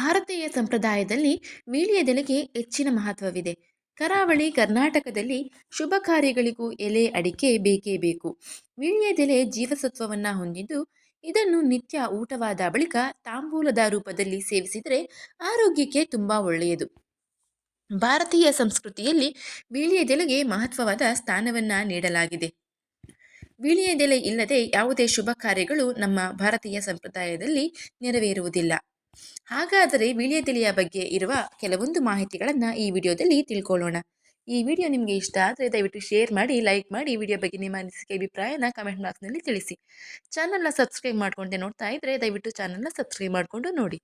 ಭಾರತೀಯ ಸಂಪ್ರದಾಯದಲ್ಲಿ ವೀಳ್ಯದೆಲೆಗೆ ಹೆಚ್ಚಿನ ಮಹತ್ವವಿದೆ. ಕರಾವಳಿ ಕರ್ನಾಟಕದಲ್ಲಿ ಶುಭ ಕಾರ್ಯಗಳಿಗೂ ಎಲೆ ಅಡಿಕೆ ಬೇಕೇ ಬೇಕು. ವೀಳ್ಯದೆಲೆ ಜೀವಸತ್ವವನ್ನು ಹೊಂದಿದ್ದು, ಇದನ್ನು ನಿತ್ಯ ಊಟವಾದ ಬಳಿಕ ತಾಂಬೂಲದ ರೂಪದಲ್ಲಿ ಸೇವಿಸಿದರೆ ಆರೋಗ್ಯಕ್ಕೆ ತುಂಬ ಒಳ್ಳೆಯದು. ಭಾರತೀಯ ಸಂಸ್ಕೃತಿಯಲ್ಲಿ ವೀಳ್ಯದೆಲೆಗೆ ಮಹತ್ವವಾದ ಸ್ಥಾನವನ್ನು ನೀಡಲಾಗಿದೆ. ವೀಳ್ಯದೆಲೆ ಇಲ್ಲದೆ ಯಾವುದೇ ಶುಭ ಕಾರ್ಯಗಳು ನಮ್ಮ ಭಾರತೀಯ ಸಂಪ್ರದಾಯದಲ್ಲಿ ನೆರವೇರುವುದಿಲ್ಲ. ಹಾಗಾದರೆ ವೀಳ್ಯದೆಲೆಯ ಬಗ್ಗೆ ಇರುವ ಕೆಲವೊಂದು ಮಾಹಿತಿಗಳನ್ನು ಈ ವಿಡಿಯೋದಲ್ಲಿ ತಿಳ್ಕೊಳ್ಳೋಣ. ಈ ವಿಡಿಯೋ ನಿಮಗೆ ಇಷ್ಟ ಆದರೆ ದಯವಿಟ್ಟು ಶೇರ್ ಮಾಡಿ, ಲೈಕ್ ಮಾಡಿ, ವಿಡಿಯೋ ಬಗ್ಗೆ ನಿಮ್ಮ ಅನಿಸಿಕೆ, ಅಭಿಪ್ರಾಯನ ಕಮೆಂಟ್ ಬಾಕ್ಸ್ನಲ್ಲಿ ತಿಳಿಸಿ. ಚಾನಲ್ನ ಸಬ್ಸ್ಕ್ರೈಬ್ ಮಾಡಿಕೊಂಡೆ ನೋಡ್ತಾ ಇದ್ದರೆ ದಯವಿಟ್ಟು ಚಾನಲ್ನ ಸಬ್ಸ್ಕ್ರೈಬ್ ಮಾಡಿಕೊಂಡು ನೋಡಿ.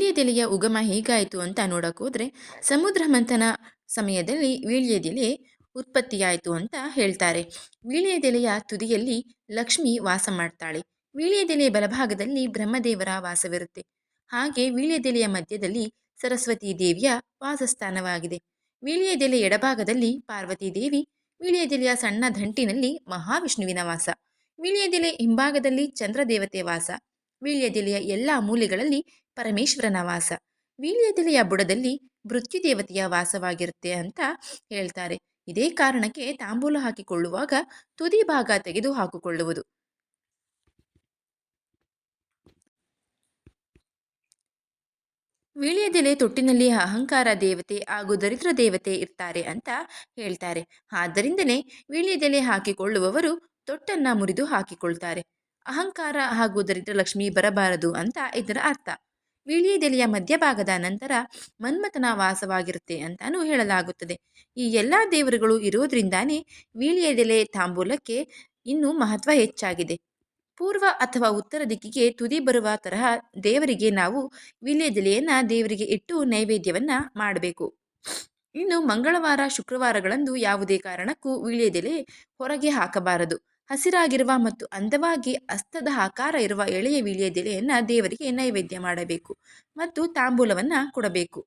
ವೀಳ್ಯದೆಲೆಯ ಉಗಮ ಹೇಗಾಯಿತು ಅಂತ ನೋಡೋಕ್ಕೋದ್ರೆ ಸಮುದ್ರ ಮಂಥನ ಸಮಯದಲ್ಲಿ ವೀಳ್ಯದೆಲೆ ಉತ್ಪತ್ತಿಯಾಯಿತು ಅಂತ ಹೇಳ್ತಾರೆ. ವೀಳ್ಯದೆಲೆಯ ತುದಿಯಲ್ಲಿ ಲಕ್ಷ್ಮಿ ವಾಸ ಮಾಡ್ತಾಳೆ. ವೀಳ್ಯದೆಲೆ ಬಲಭಾಗದಲ್ಲಿ ಬ್ರಹ್ಮದೇವರ ವಾಸವಿರುತ್ತೆ. ಹಾಗೆ ವೀಳ್ಯದೆಲೆಯ ಮಧ್ಯದಲ್ಲಿ ಸರಸ್ವತಿ ದೇವಿಯ ವಾಸಸ್ಥಾನವಾಗಿದೆ. ವೀಳ್ಯದೆಲೆ ಎಡಭಾಗದಲ್ಲಿ ಪಾರ್ವತಿ ದೇವಿ, ವೀಳ್ಯದೆಲೆಯ ಸಣ್ಣ ದಂಟಿನಲ್ಲಿ ಮಹಾವಿಷ್ಣುವಿನ ವಾಸ. ವೀಳ್ಯದೆಲೆ ಹಿಂಭಾಗದಲ್ಲಿ ಚಂದ್ರದೇವತೆ ವಾಸ. ವೀಳ್ಯದೆಲೆಯ ಎಲ್ಲ ಮೂಲೆಗಳಲ್ಲಿ ಪರಮೇಶ್ವರನ ವಾಸ. ವೀಳ್ಯದೆಲೆಯ ಬುಡದಲ್ಲಿ ಮೃತ್ಯುದೇವತೆಯ ವಾಸವಾಗಿರುತ್ತೆ ಅಂತ ಹೇಳ್ತಾರೆ. ಇದೇ ಕಾರಣಕ್ಕೆ ತಾಂಬೂಲ ಹಾಕಿಕೊಳ್ಳುವಾಗ ತುದಿ ಭಾಗ ತೆಗೆದು ಹಾಕಿಕೊಳ್ಳುವುದು ವೀಳ್ಯದೆಲೆ ತೊಟ್ಟಿನಲ್ಲಿ ಅಹಂಕಾರ ದೇವತೆ ಹಾಗೂ ದರಿದ್ರ ದೇವತೆ ಇರ್ತಾರೆ ಅಂತ ಹೇಳ್ತಾರೆ. ಆದ್ದರಿಂದಲೇ ವೀಳ್ಯದೆಲೆ ಹಾಕಿಕೊಳ್ಳುವವರು ತೊಟ್ಟನ್ನ ಮುರಿದು ಹಾಕಿಕೊಳ್ತಾರೆ. ಅಹಂಕಾರ ಹಾಗೂ ದರಿದ್ರ ಲಕ್ಷ್ಮಿ ಬರಬಾರದು ಅಂತ ಇದರ ಅರ್ಥ. ವೀಳ್ಯದೆಲೆಯ ಮಧ್ಯಭಾಗದ ನಂತರ ಮನ್ಮಥನ ವಾಸವಾಗಿರುತ್ತೆ ಅಂತಾನೂ ಹೇಳಲಾಗುತ್ತದೆ. ಈ ಎಲ್ಲ ದೇವರುಗಳು ಇರೋದ್ರಿಂದಾನೇ ವೀಳ್ಯದೆಲೆ ತಾಂಬೂಲಕ್ಕೆ ಇನ್ನೂ ಮಹತ್ವ ಹೆಚ್ಚಾಗಿದೆ. ಪೂರ್ವ ಅಥವಾ ಉತ್ತರ ದಿಕ್ಕಿಗೆ ತುದಿ ಬರುವ ತರಹ ದೇವರಿಗೆ ನಾವು ವೀಳ್ಯದೆಲೆಯನ್ನು ದೇವರಿಗೆ ಇಟ್ಟು ನೈವೇದ್ಯವನ್ನು ಮಾಡಬೇಕು. ಇನ್ನು ಮಂಗಳವಾರ, ಶುಕ್ರವಾರಗಳಂದು ಯಾವುದೇ ಕಾರಣಕ್ಕೂ ವೀಳ್ಯದೆಲೆ ಹೊರಗೆ ಹಾಕಬಾರದು. ಹಸಿರಾಗಿರುವ ಮತ್ತು ಅಂದವಾಗಿ ಅಸ್ತದ ಆಕಾರ ಇರುವ ಎಳೆಯ ವೀಳ್ಯದೆಲೆಯನ್ನು ದೇವರಿಗೆ ನೈವೇದ್ಯ ಮಾಡಬೇಕು ಮತ್ತು ತಾಂಬೂಲವನ್ನು ಕೊಡಬೇಕು.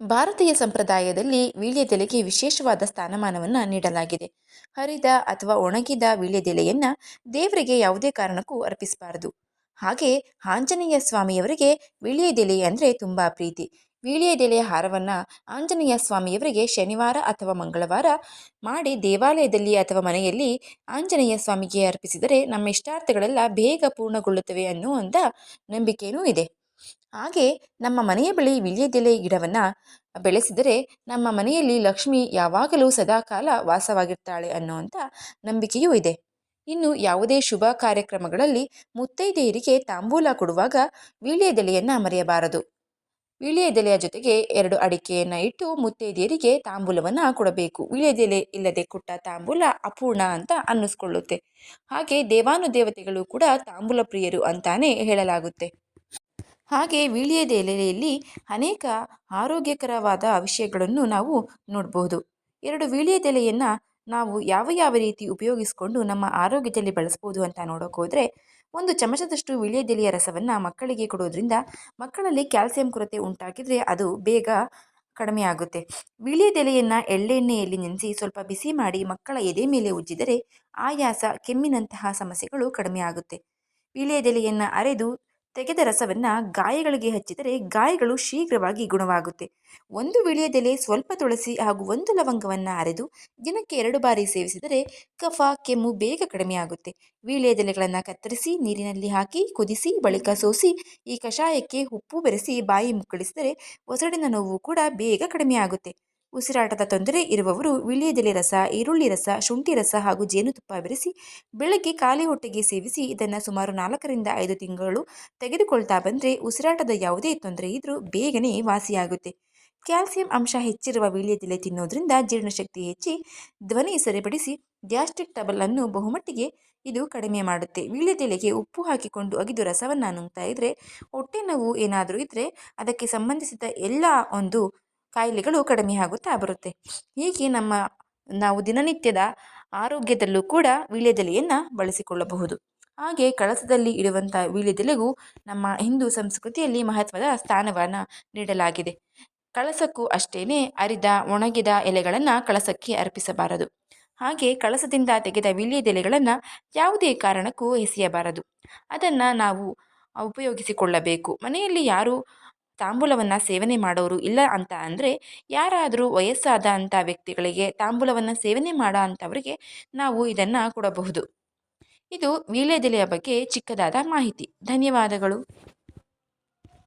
ಭಾರತೀಯ ಸಂಪ್ರದಾಯದಲ್ಲಿ ವೀಳ್ಯದೆಲೆಗೆ ವಿಶೇಷವಾದ ಸ್ಥಾನಮಾನವನ್ನು ನೀಡಲಾಗಿದೆ. ಹರಿದ ಅಥವಾ ಒಣಗಿದ ವೀಳ್ಯದೆಲೆಯನ್ನು ದೇವರಿಗೆ ಯಾವುದೇ ಕಾರಣಕ್ಕೂ ಅರ್ಪಿಸಬಾರದು. ಹಾಗೆ ಆಂಜನೇಯ ಸ್ವಾಮಿಯವರಿಗೆ ವೀಳ್ಯದೆಲೆ ಅಂದರೆ ತುಂಬ ಪ್ರೀತಿ. ವೀಳ್ಯದೆಲೆಯ ಹಾರವನ್ನು ಆಂಜನೇಯ ಸ್ವಾಮಿಯವರಿಗೆ ಶನಿವಾರ ಅಥವಾ ಮಂಗಳವಾರ ಮಾಡಿ ದೇವಾಲಯದಲ್ಲಿ ಅಥವಾ ಮನೆಯಲ್ಲಿ ಆಂಜನೇಯ ಸ್ವಾಮಿಗೆ ಅರ್ಪಿಸಿದರೆ ನಮ್ಮ ಇಷ್ಟಾರ್ಥಗಳೆಲ್ಲ ಬೇಗ ಪೂರ್ಣಗೊಳ್ಳುತ್ತವೆ ಅನ್ನುವಂಥ ನಂಬಿಕೆಯೂ ಇದೆ. ಹಾಗೆ ನಮ್ಮ ಮನೆಯ ಬಳಿ ವಿಳ್ಯದೆಲೆ ಗಿಡವನ್ನು ಬೆಳೆಸಿದರೆ ನಮ್ಮ ಮನೆಯಲ್ಲಿ ಲಕ್ಷ್ಮಿ ಯಾವಾಗಲೂ ಸದಾಕಾಲ ವಾಸವಾಗಿರ್ತಾಳೆ ಅನ್ನುವಂಥ ನಂಬಿಕೆಯೂ ಇದೆ. ಇನ್ನು ಯಾವುದೇ ಶುಭ ಕಾರ್ಯಕ್ರಮಗಳಲ್ಲಿ ಮುತ್ತೈದೆಯರಿಗೆ ತಾಂಬೂಲ ಕೊಡುವಾಗ ವೀಳ್ಯದೆಲೆಯನ್ನು ಮರೆಯಬಾರದು. ವೀಳ್ಯದೆಲೆಯ ಜೊತೆಗೆ ಎರಡು ಅಡಿಕೆಯನ್ನು ಇಟ್ಟು ಮುತ್ತೈದೆಯರಿಗೆ ತಾಂಬೂಲವನ್ನು ಕೊಡಬೇಕು. ವೀಳ್ಯದೆಲೆ ಇಲ್ಲದೆ ಕೊಟ್ಟ ತಾಂಬೂಲ ಅಪೂರ್ಣ ಅಂತ ಅನ್ನಿಸ್ಕೊಳ್ಳುತ್ತೆ. ಹಾಗೆ ದೇವಾನುದೇವತೆಗಳು ಕೂಡ ತಾಂಬೂಲ ಪ್ರಿಯರು ಅಂತಾನೆ ಹೇಳಲಾಗುತ್ತೆ. ಹಾಗೆ ವೀಳ್ಯದ ಎಲೆಯಲ್ಲಿ ಅನೇಕ ಆರೋಗ್ಯಕರವಾದ ವಿಷಯಗಳನ್ನು ನಾವು ನೋಡಬಹುದು ಎರಡು ವೀಳ್ಯದೆಲೆಯನ್ನು ನಾವು ಯಾವ ಯಾವ ರೀತಿ ಉಪಯೋಗಿಸಿಕೊಂಡು ನಮ್ಮ ಆರೋಗ್ಯದಲ್ಲಿ ಬಳಸ್ಬೋದು ಅಂತ ನೋಡೋಕೆ ಹೋದರೆ, ಒಂದು ಚಮಚದಷ್ಟು ವೀಳ್ಯದೆಲೆಯ ರಸವನ್ನು ಮಕ್ಕಳಿಗೆ ಕೊಡೋದ್ರಿಂದ ಮಕ್ಕಳಲ್ಲಿ ಕ್ಯಾಲ್ಸಿಯಂ ಕೊರತೆ ಉಂಟಾಗಿದ್ರೆ ಅದು ಬೇಗ ಕಡಿಮೆ ಆಗುತ್ತೆ. ವೀಳ್ಯದೆಲೆಯನ್ನು ಎಳ್ಳೆಣ್ಣೆಯಲ್ಲಿ ನೆನೆಸಿ ಸ್ವಲ್ಪ ಬಿಸಿ ಮಾಡಿ ಮಕ್ಕಳ ಎದೆ ಮೇಲೆ ಉಜ್ಜಿದರೆ ಆಯಾಸ ಕೆಮ್ಮಿನಂತಹ ಸಮಸ್ಯೆಗಳು ಕಡಿಮೆ ಆಗುತ್ತೆ. ವೀಳ್ಯದೆಲೆಯನ್ನು ಅರೆದು ತೆಗೆದ ರಸವನ್ನು ಗಾಯಗಳಿಗೆ ಹಚ್ಚಿದರೆ ಗಾಯಗಳು ಶೀಘ್ರವಾಗಿ ಗುಣವಾಗುತ್ತೆ. ಒಂದು ವಿಳಿಯದೆಲೆ ಸ್ವಲ್ಪ ತುಳಸಿ ಹಾಗೂ ಒಂದು ಲವಂಗವನ್ನು ಅರೆದು ದಿನಕ್ಕೆ ಎರಡು ಬಾರಿ ಸೇವಿಸಿದರೆ ಕಫ, ಕೆಮ್ಮು ಬೇಗ ಕಡಿಮೆಯಾಗುತ್ತೆ. ವೀಳ್ಯದೆಲೆಗಳನ್ನು ಕತ್ತರಿಸಿ ನೀರಿನಲ್ಲಿ ಹಾಕಿ, ಕುದಿಸಿ, ಬಳಿಕ ಸೋಸಿ, ಈ ಕಷಾಯಕ್ಕೆ ಉಪ್ಪು ಬೆರೆಸಿ ಬಾಯಿ ಮುಕ್ಕಳಿಸಿದರೆ ಒಸಡಿನ ನೋವು ಕೂಡ ಬೇಗ ಕಡಿಮೆಯಾಗುತ್ತೆ. ಉಸಿರಾಟದ ತೊಂದರೆ ಇರುವವರು ವಿಳ್ಯದೆಲೆ ರಸ, ಈರುಳ್ಳಿ ರಸ, ಶುಂಠಿ ರಸ ಹಾಗೂ ಜೇನುತುಪ್ಪ ಬೆರೆಸಿ ಬೆಳಗ್ಗೆ ಖಾಲಿ ಹೊಟ್ಟೆಗೆ ಸೇವಿಸಿ ಇದನ್ನು ಸುಮಾರು ನಾಲ್ಕರಿಂದ ಐದು ತಿಂಗಳು ತೆಗೆದುಕೊಳ್ತಾ ಬಂದರೆ ಉಸಿರಾಟದ ಯಾವುದೇ ತೊಂದರೆ ಇದ್ದರೂ ಬೇಗನೆ ವಾಸಿಯಾಗುತ್ತೆ. ಕ್ಯಾಲ್ಸಿಯಂ ಅಂಶ ಹೆಚ್ಚಿರುವ ವೀಳ್ಯದೆಲೆ ತಿನ್ನೋದ್ರಿಂದ ಜೀರ್ಣಶಕ್ತಿ ಹೆಚ್ಚಿ ಧ್ವನಿ ಸರಿಪಡಿಸಿ ಗ್ಯಾಸ್ಟ್ರಿಕ್ ಟಬಲ್ ಅನ್ನು ಬಹುಮಟ್ಟಿಗೆ ಇದು ಕಡಿಮೆ ಮಾಡುತ್ತೆ. ವೀಳ್ಯದೆಲೆಗೆ ಉಪ್ಪು ಹಾಕಿಕೊಂಡು ಅಗಿದು ರಸವನ್ನು ನುಂಗ್ತಾ ಇದ್ದರೆ ಹೊಟ್ಟೆ ನೋವು ಏನಾದರೂ ಇದ್ದರೆ ಅದಕ್ಕೆ ಸಂಬಂಧಿಸಿದ ಎಲ್ಲ ಒಂದು ಕಾಯಿಲೆಗಳು ಕಡಿಮೆ ಆಗುತ್ತಾ ಬರುತ್ತೆ. ಹೀಗೆ ನಮ್ಮ ನಾವು ದಿನನಿತ್ಯದ ಆರೋಗ್ಯದಲ್ಲೂ ಕೂಡ ವೀಳ್ಯದೆಲೆಯನ್ನು ಬಳಸಿಕೊಳ್ಳಬಹುದು. ಹಾಗೆ ಕಳಸದಲ್ಲಿ ಇಡುವಂಥ ವೀಳ್ಯದೆಲೆಗೂ ನಮ್ಮ ಹಿಂದೂ ಸಂಸ್ಕೃತಿಯಲ್ಲಿ ಮಹತ್ವದ ಸ್ಥಾನವನ್ನು ನೀಡಲಾಗಿದೆ. ಕಳಸಕ್ಕೂ ಅಷ್ಟೇನೆ ಅರಿದ ಒಣಗಿದ ಎಲೆಗಳನ್ನು ಕಳಸಕ್ಕೆ ಅರ್ಪಿಸಬಾರದು. ಹಾಗೆ ಕಳಸದಿಂದ ತೆಗೆದ ವೀಳ್ಯದೆಲೆಗಳನ್ನು ಯಾವುದೇ ಕಾರಣಕ್ಕೂ ಎಸೆಯಬಾರದು. ಅದನ್ನು ನಾವು ಉಪಯೋಗಿಸಿಕೊಳ್ಳಬೇಕು. ಮನೆಯಲ್ಲಿ ಯಾರು ತಾಂಬೂಲವನ್ನು ಸೇವನೆ ಮಾಡೋರು ಇಲ್ಲ ಅಂತ ಅಂದರೆ, ಯಾರಾದರೂ ವಯಸ್ಸಾದ ಅಂಥ ವ್ಯಕ್ತಿಗಳಿಗೆ ತಾಂಬೂಲವನ್ನು ಸೇವನೆ ಮಾಡೋ ಅಂಥವರಿಗೆ ನಾವು ಇದನ್ನು ಕೊಡಬಹುದು. ಇದು ವೀಳ್ಯದೆಲೆಯ ಬಗ್ಗೆ ಚಿಕ್ಕದಾದ ಮಾಹಿತಿ. ಧನ್ಯವಾದಗಳು.